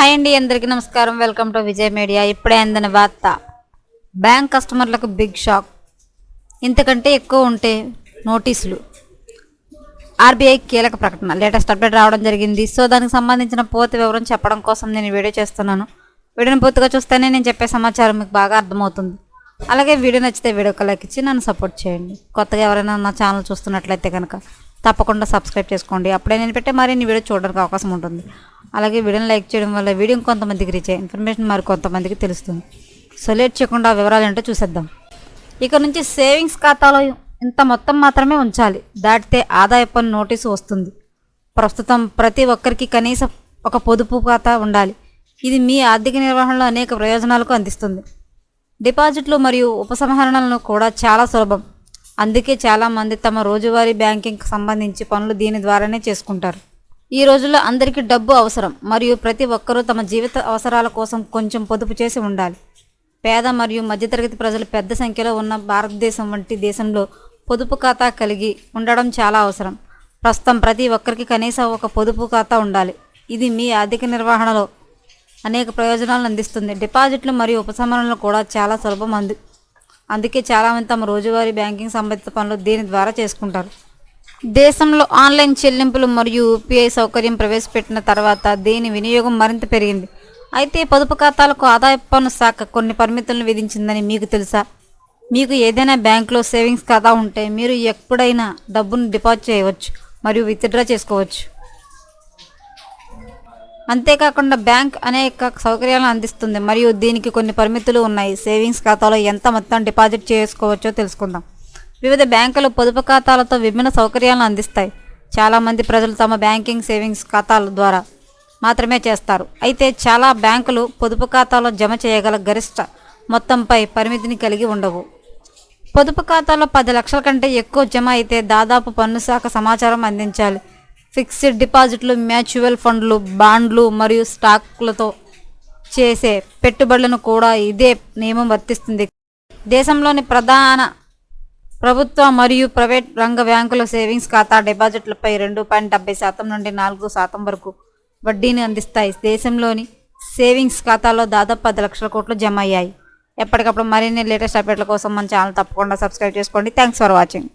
Hi అండి అందరికీ నమస్కారం. Welcome to Vijay media. ఇప్పుడే అందిన వార్త. బ్యాంక్ కస్టమర్లకు బిగ్ షాక్. ఇంతకంటే ఎక్కువ ఉంటే నోటీసులు. ఆర్బీఐ కీలక ప్రకటన. లేటెస్ట్ అప్డేట్ రావడం జరిగింది. సో దానికి సంబంధించిన పూర్తి వివరం చెప్పడం కోసం నేను వీడియో చేస్తున్నాను. వీడియోని పూర్తిగా చూస్తేనే నేను చెప్పే సమాచారం మీకు బాగా అర్థమవుతుంది. అలాగే వీడియో నచ్చితే వీడియో లైక్ ఇచ్చి నన్ను సపోర్ట్ చేయండి. కొత్తగా ఎవరైనా నా ఛానల్ చూస్తున్నట్లయితే కనుక తప్పకుండా సబ్స్క్రైబ్ చేసుకోండి. అప్పుడే నేను పెట్టే మరిన్ని వీడియో చూడడానికి అవకాశం ఉంటుంది. అలాగే వీడియోని లైక్ చేయడం వల్ల వీడియో కొంతమందికి రీచ్ అయ్యే ఇన్ఫర్మేషన్ మరి కొంతమందికి తెలుస్తుంది. సో లేట్ చేయకుండా వివరాలు ఏంటో చూసేద్దాం. ఇక నుంచి సేవింగ్స్ ఖాతాలో ఇంత మొత్తం మాత్రమే ఉంచాలి. దాటితే ఆదాయ పన్ను నోటీసు వస్తుంది. ప్రస్తుతం ప్రతి ఒక్కరికి కనీసం ఒక పొదుపు ఖాతా ఉండాలి. ఇది మీ ఆర్థిక నిర్వహణలో అనేక ప్రయోజనాలకు అందిస్తుంది. డిపాజిట్లు మరియు ఉపసంహరణలను కూడా చాలా సులభం. అందుకే చాలామంది తమ రోజువారీ బ్యాంకింగ్కి సంబంధించి పనులు దీని ద్వారానే చేసుకుంటారు. ఈ రోజుల్లో అందరికీ డబ్బు అవసరం మరియు ప్రతి ఒక్కరూ తమ జీవిత అవసరాల కోసం కొంచెం పొదుపు చేసి ఉండాలి. పేద మరియు మధ్యతరగతి ప్రజలు పెద్ద సంఖ్యలో ఉన్న భారతదేశం వంటి దేశంలో పొదుపు ఖాతా కలిగి ఉండడం చాలా అవసరం. ప్రస్తుతం ప్రతి ఒక్కరికి కనీసం ఒక పొదుపు ఖాతా ఉండాలి. ఇది మీ ఆర్థిక నిర్వహణలో అనేక ప్రయోజనాలను అందిస్తుంది. డిపాజిట్లు మరియు ఉపశమనలు కూడా చాలా సులభం అంది అందుకే చాలామంది తమ రోజువారీ బ్యాంకింగ్ సంబంధిత పనులు దీని ద్వారా చేసుకుంటారు. దేశంలో ఆన్లైన్ చెల్లింపులు మరియు యూపీఐ సౌకర్యం ప్రవేశపెట్టిన తర్వాత దీని వినియోగం మరింత పెరిగింది. అయితే పొదుపు ఖాతాలకు ఆదాయపు పన్ను శాఖ కొన్ని పరిమితులను విధించిందని మీకు తెలుసా? మీకు ఏదైనా బ్యాంకులో సేవింగ్స్ ఖాతా ఉంటే మీరు ఎప్పుడైనా డబ్బును డిపాజిట్ చేయవచ్చు మరియు విత్డ్రా చేసుకోవచ్చు. అంతేకాకుండా బ్యాంక్ అనేక సౌకర్యాలను అందిస్తుంది. మరియు దీనికి కొన్ని పరిమితులు ఉన్నాయి. సేవింగ్స్ ఖాతాలో ఎంత మొత్తం డిపాజిట్ చేసుకోవచ్చో తెలుసుకుందాం. వివిధ బ్యాంకులు పొదుపు ఖాతాలతో విభిన్న సౌకర్యాలను అందిస్తాయి. చాలామంది ప్రజలు తమ బ్యాంకింగ్ సేవింగ్స్ ఖాతాల ద్వారా మాత్రమే చేస్తారు. అయితే చాలా బ్యాంకులు పొదుపు ఖాతాలో జమ చేయగల గరిష్ట మొత్తంపై పరిమితిని కలిగి ఉండవు. పొదుపు ఖాతాలో పది లక్షల కంటే ఎక్కువ జమ అయితే దాదాపు పన్ను శాఖ సమాచారం అందించాలి. ఫిక్స్డ్ డిపాజిట్లు మ్యూచువల్ ఫండ్లు బాండ్లు మరియు స్టాక్లతో చేసే పెట్టుబడులను కూడా ఇదే నియమం వర్తిస్తుంది. దేశంలోని ప్రధాన ప్రభుత్వ మరియు ప్రైవేట్ రంగ బ్యాంకుల సేవింగ్స్ ఖాతా డిపాజిట్లపై రెండు పాయింట్ డెబ్బై శాతం నుండి నాలుగు శాతం వరకు వడ్డీని అందిస్తాయి. దేశంలోని సేవింగ్స్ ఖాతాలో దాదాపు పది లక్షల కోట్లు జమ అయ్యాయి. ఎప్పటికప్పుడు మరిన్ని లేటెస్ట్ అప్డేట్ల కోసం మన ఛానల్ తప్పకుండా సబ్స్క్రైబ్ చేసుకోండి. Thanks for watching.